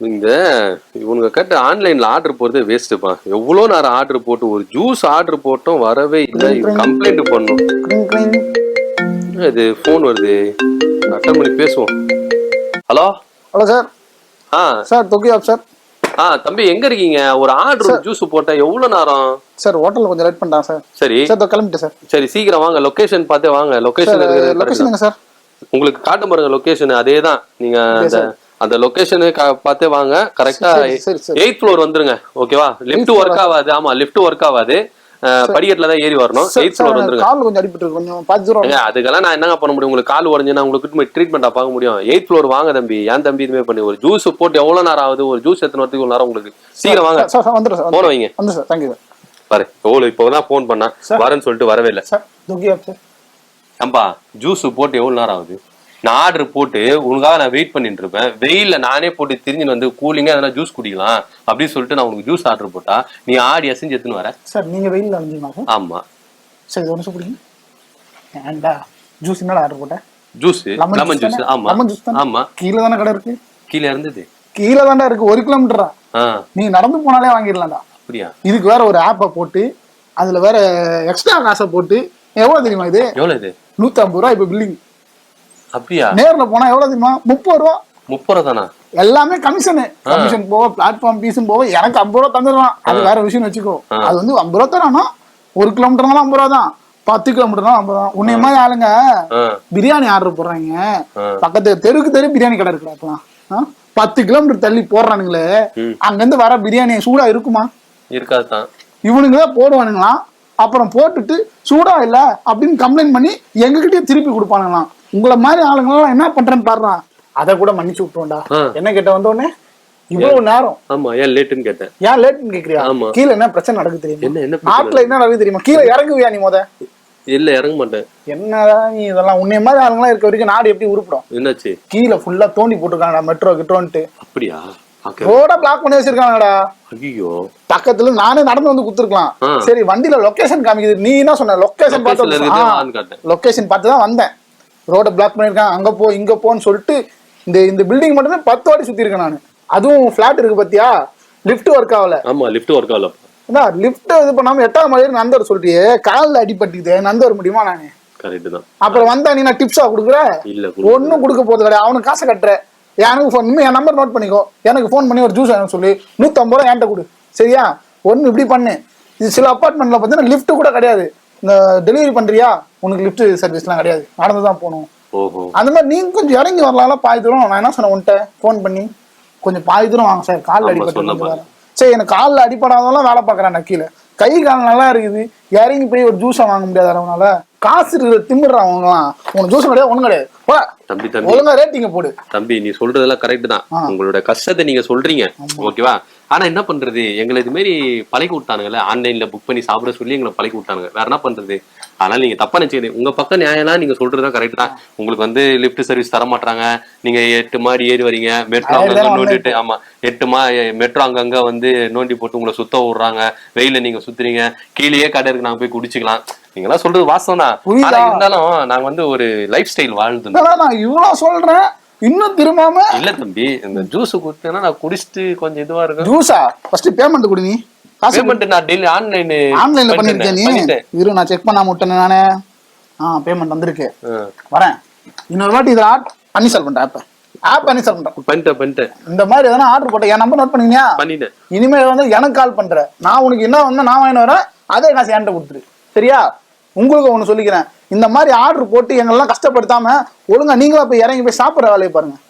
இந்த இவனுங்க கட்ட ஆன்லைன்ல ஆர்டர் போறதே வேஸ்ட்டுப்பா எவ்வளோ நேரம் ஆர்டர் போட்டு ஒரு ஜூஸ் ஆர்டர் போட்டோம் வரவே இல்லை. கம்ப்ளைண்ட் பண்ணும். இது ஃபோன் வருது. அட்டன் பண்ணி பேசுவோம். ஹலோ? ஹலோ சார் ஆ. சார் தொக்கி ஆப் சார் ஆ தம்பி எங்க இருக்கீங்க? ஒரு ஆர்டர் ஜூஸ் போட்டா எவ்வளவு நேரம்? சார் ஹோட்டலில் கொஞ்சம் லேட் பண்ணிட்டான் சார் சரி. சார் இதோ கிளம்பிட்டேன் சார் சரி சீக்கிரம் வாங்க. லொகேஷன் பார்த்தே வாங்க. லொகேஷன் லொக்கேஷனுங்க சார் உங்களுக்கு காட்டு பாருங்க லொகேஷன் அதே தான் நீங்க அந்த லொகேஷனு பார்த்தே வாங்க. கரெக்டா. எயித் ஃப்ளோர் வந்துருங்க. ஓகேவா லிஃப்ட் ஒர்க் ஆகாது. ஆமா லிஃப்ட் ஒர்க் ஆகாது. படிக்கட்டுல தான் ஏறி வரணும். எயித் ஃப்ளோர் வந்துருங்க. கால் கொஞ்சம் அடிபட்டு கொஞ்சம் அதுக்கெல்லாம் நான் என்னங்க பண்ண முடியும்? உங்களுக்கு கால் உடஞ்சுன்னா உங்களுக்கு ட்ரீட்மெண்டா பார்க்க முடியும். எயித் ஃப்ளோர் வாங்க தம்பி. ஏன் தம்பி இதுமே பண்ணி? ஒரு ஜூஸ் போட்டு எவ்வளவு நேரம் ஆகுது? ஒரு ஜூஸ் எத்தனை இவ்வளவு நேரம் உங்களுக்கு? சீக்கிரம் வாங்க. போன வைங்க. வந்து சார். Thank you sir. பாரு எவ்வளவு இப்போ தான் ஃபோன் பண்ணா. வரேன்னு சொல்லிட்டு வரவே இல்லை. சார் அம்பா ஜூஸ் போட்டு எவ்வளவு நேரம் ஆகுது? நான் ஆர்டர் போட்டு உனக்காக நான் வெயிட் பண்ணிட்டு இருப்பேன். வெயில்ல நானே போட்டு திரிஞ்சு வந்து கூலிங்கா எதனா ஜூஸ் குடிக்கலாம் அப்படின்னு சொல்லிட்டு நான் உனக்கு ஜூஸ் ஆர்டர் போட்டா நீ ஆடி அசைஞ்சு எடுத்துன்னு வர. சார் நீங்கள் வெயிலில் அலைஞ்சிங்களா ஆமா. சரி இது ஒன்று ஜூஸ் என்னடா ஆர்டர் போட்டேன் ஜூஸ் லெமன் ஜூஸ் ஆமா. லெமன் ஜூஸ் தானே? ஆமா. கீழே தானே கடை இருக்கு? கீழே இருந்தது. கீழே தான்டா இருக்கு ஒரு கிலோமீட்டரா நீங்க நடந்து போனாலே வாங்கிடலாம்டா. அப்படியா? இதுக்கு வேற ஒரு ஆப்பை போட்டு அதுல வேற எக்ஸ்ட்ரா காசை போட்டு எவ்வளவு தெரியுமா இது? எவ்வளவு இது? நூத்தி ஐம்பது ரூபா இப்ப பில்லிங் அப்படியா? நேர்ல போனா எவ்வளவு தெரியுமா? முப்பது ரூபா. முப்பது ரூபா தானா எல்லாமே கமிஷனு கமிஷன் போக பிளாட்ஃபார்ம் பீஸும் போக எனக்கு ஐம்பது ரூபா தந்துடுவான் அது வேற விஷயம் வச்சுக்கோ. அது வந்து ஐம்பது ரூபா தரானா ஒரு கிலோமீட்டர்னாலும் ஐம்பது ரூபா தான். பத்து கிலோமீட்டர்னாலும் ஐம்பது ரூபா. உன்னை மாதிரி ஆளுங்க பிரியாணி ஆர்டர் போடுறாங்க. பக்கத்து தெருக்கு தெரு பிரியாணி கடை. ஆ? பத்து கிலோமீட்டர் தள்ளி போடுறானுங்களே. அங்க இருந்து வர பிரியாணி சூடா இருக்குமா? இருக்காது தான் இவனுங்க தான் போடுவானுங்களாம். அப்புறம் போட்டுட்டு சூடா இல்ல அப்படின்னு கம்ப்ளைண்ட் பண்ணி எங்ககிட்டயே திருப்பி கொடுப்பானுங்களாம். உங்களை மாதிரி ஆளுங்களாம் என்ன பண்றேன்னு பாடுறான் அதை கூட மன்னிச்சு விட்டுருவோம்டா. என்ன கேட்ட வந்த உடனே இவ்வளவு நேரம். ஆமா ஏன் லேட்டுன்னு கேட்டேன் ஏன் லேட்னு கேக்குறியா. கீழே என்ன பிரச்சனை நடக்குது தெரியுமா? என்ன என்ன பிரச்சனை? நாட்டுல என்ன நடக்குது தெரியுமா? கீழே இறங்குவியா நீ முத? இல்ல இறங்க மாட்டேன். என்னடா நீ இதெல்லாம்? உன்னை மாதிரி ஆளுங்களாம் இருக்க வரைக்கும் நாடு எப்படி உருப்பிடும்? என்னாச்சு? கீழே ஃபுல்லா தோண்டி போட்டுருக்காங்கடா மெட்ரோ கிட்டோன்ட்டு. அப்படியா? ரோட பிளாக் பண்ணி வச்சிருக்காங்கடா. ஐயோ பக்கத்துல நானே நடந்து வந்து குத்துருக்கலாம். சரி வண்டியில லொகேஷன் காமிக்குது. நீ என்ன சொன்ன? லொகேஷன் பார்த்து லொகேஷன் பார்த்து தான் வந்தேன். ரோட பிளாக் பண்ணிருக்கான் அங்க போ இங்க போன்னு சொல்லிட்டு இந்த இந்த பில்டிங் மட்டுமே பத்து வாட்டி சுத்தி இருக்கேன் நான். அதுவும் ஃபிளாட் இருக்கு பாத்தியா? லிஃப்ட் ஒர்க் ஆகல. ஆமா லிஃப்ட் ஒர்க் ஆகல. லிஃப்ட் இது பண்ணாம எட்டாவது மலையில நந்தவர் சொல்லிட்டியே காலில் அடிபட்டுக்குது நந்து வர முடியுமா நானு? கரெக்ட் தான். அப்புறம் வந்தா நீ நான் டிப்ஸா கொடுக்குற. ஒன்னும் கொடுக்க போறது கிடையாது. அவனுக்கு காசை கட்டுற. எனக்கு ஃபோன் என் நம்பர் நோட் பண்ணிக்கோ. எனக்கு ஃபோன் பண்ணி ஒரு ஜூஸ் வேணும் சொல்லி. நூற்றம்பது ரூபா என்கிட்ட கொடு. சரியா? ஒன்று இப்படி பண்ணு. இது சில அப்பார்ட்மெண்ட்ல பார்த்தீங்கன்னா லிஃப்ட் கூட கிடையாது. இந்த டெலிவரி பண்றியா? உனக்கு லிஃப்ட் சர்வீஸ்லாம் கிடையாது. நடந்து தான் போகணும் அந்த மாதிரி நீங்க கொஞ்சம் இறங்கி வரலாம்ல பாதி தூரம். நான் என்ன சொன்னேன் உன்கிட்ட? ஃபோன் பண்ணி. கொஞ்சம் பாதி தூரம் வாங்க சார். காலில் அடிபட்டு. சரி எனக்கு காலில் அடிப்படாதவெல்லாம் வேலை பார்க்குறேன் கீழே. கை கால் நல்லா இருக்குது. இறங்கி போய் ஒரு ஜூஸை வாங்க முடியாது அவனால. காசு இருக்கிற திமிடுறான் அவங்களாம் உனக்கு ஜூஸ் கிடையாது ஒன்றும் கிடையாது. தம்பி தம்பி. ஒழுங்கா ரேட்டிங்க போடு. தம்பி நீ சொல்றதெல்லாம் கரெக்ட் தான். உங்களோட கஷ்டத்தை நீங்க சொல்றீங்க. ஓகேவா? ஆனா என்ன பண்றது? எங்களை இது மாதிரி பழக்கி விட்டானுங்கல்ல. ஆன்லைன்ல புக் பண்ணி சாப்பிட சொல்லி எங்களை பழக்கி விட்டானுங்க. வேற என்ன பண்றது? அதனால நீங்க தப்பா நினைச்சுக்கிறீங்க உங்க பக்கம் நியாயம்லாம் நீங்க சொல்றதுதான் கரெக்ட் தான். உங்களுக்கு வந்து லிஃப்ட் சர்வீஸ் தர மாட்டாங்க நீங்க எட்டு மாடி ஏறி வரீங்க. மெட்ரோ அங்கங்க நோண்டிட்டு ஆமா எட்டு மா மெட்ரோ அங்கங்க வந்து நோண்டி போட்டு உங்களை சுத்த விடுறாங்க. வெயில நீங்க சுத்துறீங்க. கீழேயே கடை இருக்கு. நாங்க போய் குடிச்சுக்கலாம். நீங்க எல்லாம் சொல்றது வாஸ்தவம் தான். இருந்தாலும் நாங்க வந்து ஒரு லைஃப் ஸ்டைல் வாழ்ந்து நான் இவ்வளவு சொல்றேன். இன்னும் திரும்பாம இல்ல தம்பி இந்த ஜூஸ் குடுத்தேன்னா நான் குடிச்சிட்டு கொஞ்சம் இதுவா இருக்கும் ஜூஸா ஃபர்ஸ்ட் பேமெண்ட் கொடு நீ. காசு பேமெண்ட் நான் டெய்லி ஆன்லைன் ஆன்லைன்ல பண்ணிருக்கேன் நீ. இரு நான் செக் பண்ணாம விட்டேனே நானே. ஆ பேமெண்ட் வந்திருக்கு. வரேன். இன்னொரு வாட்டி இதை ஆட் அன்இன்ஸ்டால் பண்றேன் ஆப் ஆப் அன்இன்ஸ்டால் பண்றேன். பண்ணிட்டேன் பண்ணிட்டேன். இந்த மாதிரி எதனா ஆர்டர் போட்டேன். என் நம்பர் நோட் பண்ணீங்க பண்ணிட்டேன். இனிமேல் வந்து எனக்கு கால் பண்ற. நான் உனக்கு என்ன வந்து நான் வாங்கிட்டு வரேன். அதே காசு என்கிட்ட கொடுத்துரு. சரியா? உங்களுக்கு ஒன்று சொல்லிக்கிறேன். இந்த மாதிரி ஆர்டர் போட்டு எங்களெல்லாம் கஷ்டப்படுத்தாம ஒழுங்கா நீங்களா போய் இறங்கி போய் சாப்பிட்ற வேலையை பாருங்க.